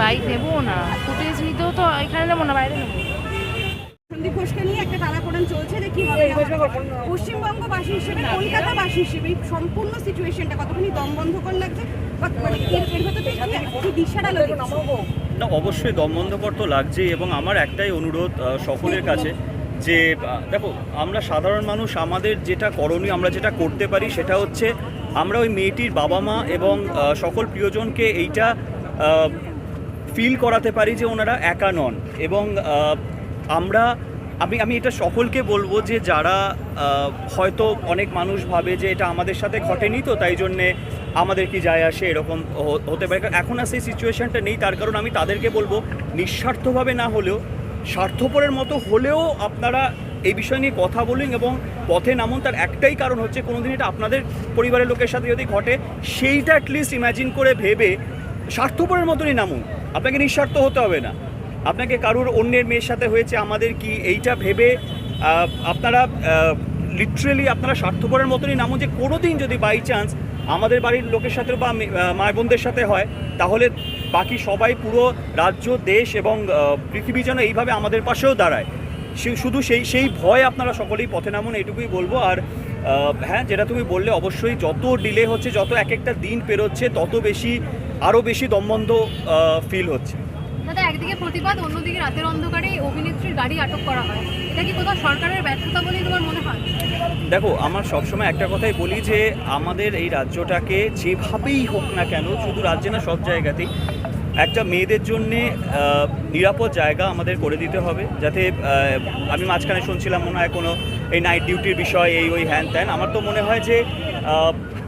Bike নেব না। Footage নিতেও তো এখানে নেব না বাইরে নেব। সন্দীপ ঘোষকে নিয়ে একটা টানাপোড়েন চলছে যে কি হবে। পশ্চিমবঙ্গবাসী হিসেবে কলকাতাবাসী হিসেবে এই সম্পূর্ণ সিচুয়েশনটা কতখানি দম বন্ধ করে লাগছে মানে এর এর ভেতর থেকে কি- কি দিশাটা লাগছে না অবশ্যই দমবন্ধকর তো লাগছেই এবং আমার একটাই অনুরোধ সকলের কাছে যে দেখো আমরা সাধারণ মানুষ আমাদের যেটা করণীয় আমরা যেটা করতে পারি সেটা হচ্ছে আমরা ওই মেয়েটির বাবা মা এবং সকল প্রিয়জনকে এইটা ফিল করাতে পারি যে ওনারা একা নন। এবং আমরা, আমি আমি এটা সকলকে বলব যে যারা হয়তো অনেক মানুষ ভাবে যে এটা আমাদের সাথে ঘটেনি তো, তাই জন্যে আমাদের কি যায় আসে এরকম হতে পারে। কারণ এখন আর সেই সিচুয়েশনটা নেই, তার কারণ আমি তাদেরকে বলব, নিঃস্বার্থভাবে না হলেও, স্বার্থপরের মতো হলেও আপনারা এই বিষয় নিয়ে কথা বলুন এবং পথে নামুন। তার একটাই কারণ হচ্ছে কোনোদিন এটা আপনাদের পরিবারের লোকের সাথে যদি ঘটে সেইটা অ্যাটলিস্ট ইমাজিন করে ভেবে স্বার্থপরের মতনই নামুন। আপনাকে নিঃস্বার্থ হতে হবে না। আপনাকে কারুর অন্যের মেয়ের সাথে হয়েছে আমাদের কি এইটা ভেবে আপনারা লিটারেলি আপনারা স্বার্থপরের মতনই নামুন যে কোনো দিন যদি বাই চান্স আমাদের বাড়ির লোকের সাথে বা মে- আহ, মায়ের বোনদের সাথে হয় তাহলে বাকি সবাই পুরো রাজ্য দেশ এবং পৃথিবী যেন এইভাবে আমাদের পাশেও দাঁড়ায়। শুধু সেই সেই ভয় আপনারা সকলেই পথে নামুন এইটুকুই বলব। আর হ্যাঁ যেটা তুমি বললে অবশ্যই যত ডিলে হচ্ছে যত এক একটা দিন পেরোচ্ছে তত বেশি আরও বেশি দমবন্ধ ফিল হচ্ছে। দাদা একদিকে প্রতিবাদ অন্যদিকে রাতের অন্ধকারে অভিনেত্রীর গাড়ি আটক করা হয়। এটা কি কোথাও সরকারের ব্যর্থতা বলেই তোমার মনে হয়? দেখো আমার সবসময় একটা কথাই বলি যে আমাদের এই রাজ্যটাকে যেভাবেই হোক না কেন শুধু রাজ্যে না সব জায়গাতেই একটা মেয়েদের জন্যে নিরাপদ জায়গা আমাদের করে দিতে হবে, যাতে আমি মাঝখানে শুনছিলাম মনে হয় কোনো এই নাইট ডিউটির বিষয় এই ওই হ্যান ত্যান। আমার তো মনে হয় যে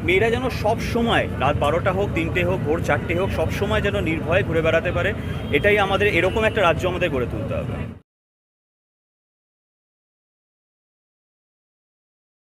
মেয়েরা যেন সব সময়, রাত বারোটা হোক, তিনটে হোক, ভোর চারটে হোক, সব সময় যেন নির্ভয়ে ঘুরে বেড়াতে পারে, এটাই আমাদের, এরকম একটা রাজ্য আমাদের গড়ে তুলতে হবে।